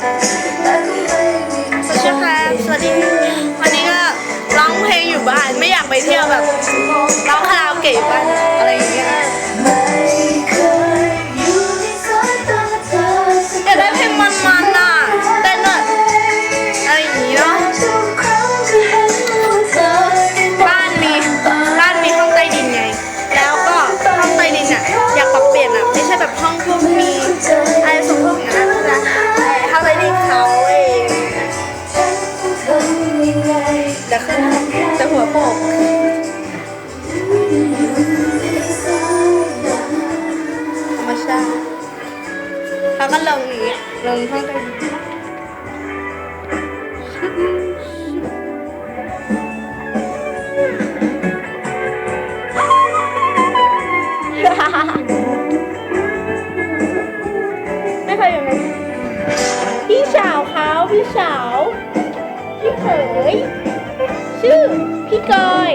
Thank you. หัวโปกธรรมชาติแล้ก็ลงอย่างเงี้ยลงข้างตัวไม่เคยอย่างนั้นพี่สาวเขาพี่สาวพี่เขย ชื่อ พี่กอย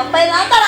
Não foi nada